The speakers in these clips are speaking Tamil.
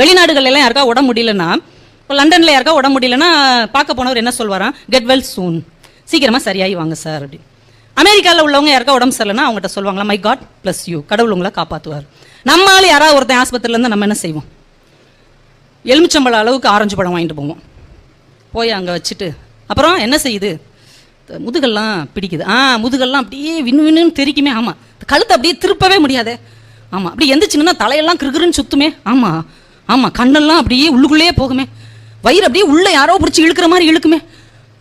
வெளிநாடுகள் எல்லாம் யாருக்கா உடம்பு முடியலன்னா இப்போ லண்டன்ல யாருக்கா உட முடியலன்னா பார்க்க போனவர் என்ன சொல்வாராம்? கெட் வெல் சூன் சீக்கிரமா சரியாகி வாங்க சார் அப்படி அமெரிக்காவில் உள்ளவங்க யாருக்கா உடம்பு சரியில்லைன்னா அவங்ககிட்ட சொல்லுவாங்களா மை காட் ப்ளஸ் யூ கடவுள் உங்களை காப்பாற்றுவார் நம்மளால யாராவது ஒருத்தன் ஆஸ்பத்திரியில இருந்து நம்ம என்ன செய்வோம்? எலுமிச்சம்பழ அளவுக்கு ஆரஞ்சு பழம் வாங்கிட்டு போவோம். போய் அங்கே வச்சுட்டு அப்புறம் என்ன செய்யுது? முதுகெல்லாம் பிடிக்குது. ஆ முதுகெல்லாம் அப்படியே விண்ணு விண்ணுன்னு தெரிக்குமே. ஆமாம் கழுத்தை அப்படியே திருப்பவே முடியாதே. ஆமாம் அப்படி எந்திரிச்சுன்னா தலையெல்லாம் கிருகிருன்னு சுத்துமே. ஆமாம் ஆமாம் கண்ணெல்லாம் அப்படியே உள்ளுக்குள்ளேயே போகுமே. வயிறு அப்படியே உள்ளே யாரோ பிடிச்சி இழுக்கிற மாதிரி இழுக்குமே.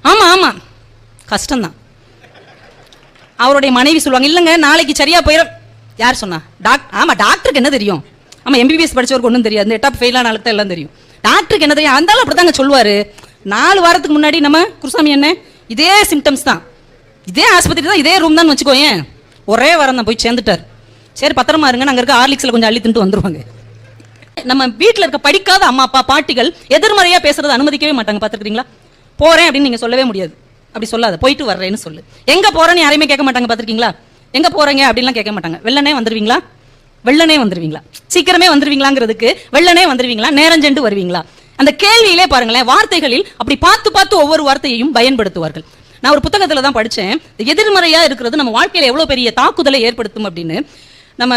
ஆமாம் ஆமாம் கஷ்டம்தான். அவருடைய மனைவி சொல்லுவாங்க இல்லைங்க நாளைக்கு சரியாக போயிடும் யார் சொன்னா? டாக் ஆமாம் டாக்டருக்கு என்ன தெரியும்? ஆமாம் எம்பிபிஎஸ் படித்தவருக்கு ஒன்றும் தெரியாது. இந்த எட்டாப் ஃபெயிலான ஆன தான் எல்லாம் தெரியும். டாக்டருக்கு என்ன தெரியும்? அந்த அப்படி அப்படிதாங்க சொல்லுவார். நாலு வாரத்துக்கு முன்னாடி நம்ம குருசாமி என்ன இதே சிம்டம்ஸ் தான். இதே ஆஸ்பத்திரி தான் இதே ரூம் தான் வச்சுக்கோயேன். ஒரே வாரம் தான் போய் சேர்ந்துட்டார். சரி பத்திரமா இருங்க நாங்கள் இருக்க ஆர்லிக்ஸில் கொஞ்சம் அள்ளி தின்ட்டு வந்துருவாங்க. நம்ம வீட்ல இருக்க படிக்காத அம்மா அப்பா பாட்டிகள் எதிர்மறையா பேசுறதை அனுமதிக்கவே மாட்டாங்க. பார்த்துருக்கீங்களா போறேன் அப்படின்னு நீங்க சொல்லவே முடியாது. அப்படி சொல்லாத. போயிட்டு வர்றேன்னு சொல்லு. எங்கே போறேன்னு யாரையுமே கேட்க மாட்டாங்க. பார்த்துருக்கீங்களா? எங்கே போறீங்க? அப்படின்லாம் கேட்க மாட்டாங்க. வெள்ளனே வந்துருவீங்களா? வெள்ளனே வந்துருவீங்களா? சீக்கிரமே வந்துருவீங்களாங்கிறதுக்கு வெள்ளனே வந்துருவீங்களா? நேரஞ்செண்டு வருவீங்களா? அந்த கேள்வியிலே பாருங்களேன் வார்த்தைகளில் அப்படி பார்த்து பார்த்து ஒவ்வொரு வார்த்தையையும் பயன்படுத்துவார்கள். நான் ஒரு புத்தகத்தில் தான் படித்தேன் எதிர்மறையாக எதிர்மறையா இருக்கிறது நம்ம வாழ்க்கையில் எவ்வளோ பெரிய தாக்குதலை ஏற்படுத்தும் அப்படின்னு. நம்ம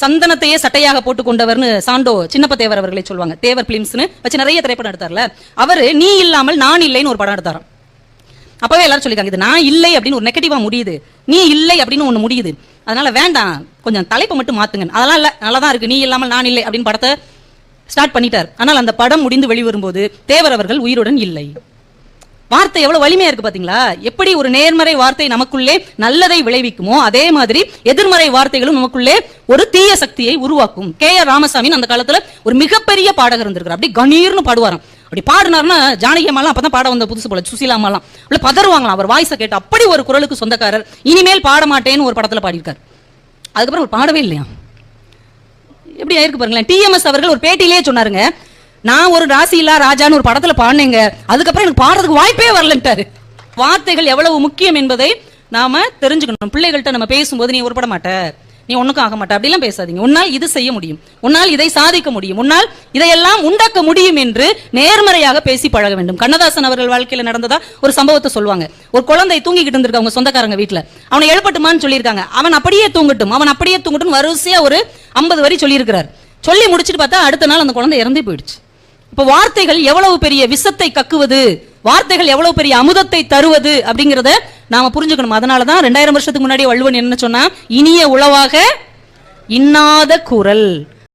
சந்தனத்தையே சட்டையாக போட்டு கொண்டவர்னு சாண்டோ சின்னப்ப தேவர் அவர்களை சொல்லுவாங்க தேவர் பிலிம்ஸ்னு. வச்சு நிறைய திரைப்படம் எடுத்தார்ல. அவரு நீ இல்லாமல் நான் இல்லைன்னு ஒரு படம் எடுத்தாராம். அப்பவே எல்லாரும் சொல்லிருக்காங்க இது நான் இல்லை அப்படின்னு ஒரு நெகட்டிவா முடியுது. நீ இல்லை அப்படின்னு ஒண்ணு முடியுது. அதனால வேண்டாம். கொஞ்சம் தலைப்பை மட்டும் மாத்துங்க அதெல்லாம் இல்ல. நல்லா தான் இருக்கு. நீ இல்லாமல் நான் இல்லை அப்படின்னு படத்தை ஸ்டார்ட் பண்ணிட்டார். ஆனால் அந்த படம் முடிந்து வெளிவரும்போது தேவர் அவர்கள் உயிருடன் இல்லை. வார்த்தை எவ்வளவு வலிமையா இருக்கு பாத்தீங்களா? எப்படி ஒரு நேர்மறை வார்த்தை நமக்குள்ளே நல்லதை விளைவிக்குமோ அதே மாதிரி எதிர்மறை வார்த்தைகளும் நமக்குள்ளே ஒரு தீய சக்தியை உருவாக்கும். கே ஆர் ராமசாமி அந்த காலத்துல ஒரு மிகப்பெரிய பாடகர் இருந்திருக்கிறார் அப்படி கணீர்னு பாடுவாராம். அப்படி பாடினார்னா ஜானகி அம்மாலாம் அப்பதான் பாட வந்த புதுசு போல சுசீலா அம்மாலாம். அப்படி பதறுவாங்களாம். அவர் வாய்ஸை கேட்டு அப்படி ஒரு குரலுக்கு சொந்தக்காரர் இனிமேல் பாட மாட்டேன்னு ஒரு படத்துல பாடியிருக்காரு. அதுக்கப்புறம் அவர் பாடவே இல்லையா? எப்படி ஆயிருக்கு பாருங்களேன். டிஎம்எஸ் அவர்கள் ஒரு பேட்டியிலேயே சொன்னாருங்க நான் ஒரு ராசி இல்லா ராஜான்னு ஒரு படத்துல பாடினேங்க. அதுக்கப்புறம் எனக்கு பாடுறதுக்கு வாய்ப்பே வரலன்ட்டாரு. வார்த்தைகள் எவ்வளவு முக்கியம் என்பதை நாம தெரிஞ்சுக்கணும். பிள்ளைகள்கிட்ட நம்ம பேசும்போது நீ உருப்பட மாட்ட நீ ஒண்ணுக்கும் ஆக மாட்ட அப்படிலாம் பேசாதீங்க. உன்னால் இது செய்ய முடியும். உன்னால் இதை சாதிக்க முடியும். உன்னால் இதையெல்லாம் உண்டாக்க முடியும் என்று நேர்மறையாக பேசி பழக வேண்டும். கண்ணதாசன் அவர்கள் வாழ்க்கையில நடந்ததா ஒரு சம்பவத்தை சொல்லுவாங்க. ஒரு குழந்தை தூங்கிக்கிட்டு இருந்திருக்கு அவங்க சொந்தக்காரங்க வீட்டுல அவனை எழுப்பட்டுமான்னு சொல்லியிருக்காங்க. அவன் அப்படியே தூங்கட்டும். அவன் அப்படியே தூங்கட்டும் வரிசையா ஒரு ஐம்பது வரி சொல்லியிருக்கிறார். சொல்லி முடிச்சுட்டு பார்த்தா அடுத்த நாள் அந்த குழந்தை இறந்தே போயிடுச்சு. இப்ப வார்த்தைகள் எவ்வளவு பெரிய விஷத்தை கக்குவது? வார்த்தைகள் எவ்வளவு பெரிய அமுதத்தை தருவது அப்படிங்கிறத நாம புரிஞ்சுக்கணும். அதனால தான் ரெண்டாயிரம் வருஷத்துக்கு முன்னாடி வள்ளுவன் என்ன சொன்னா இனிய உளவாக இன்னாத குரல்.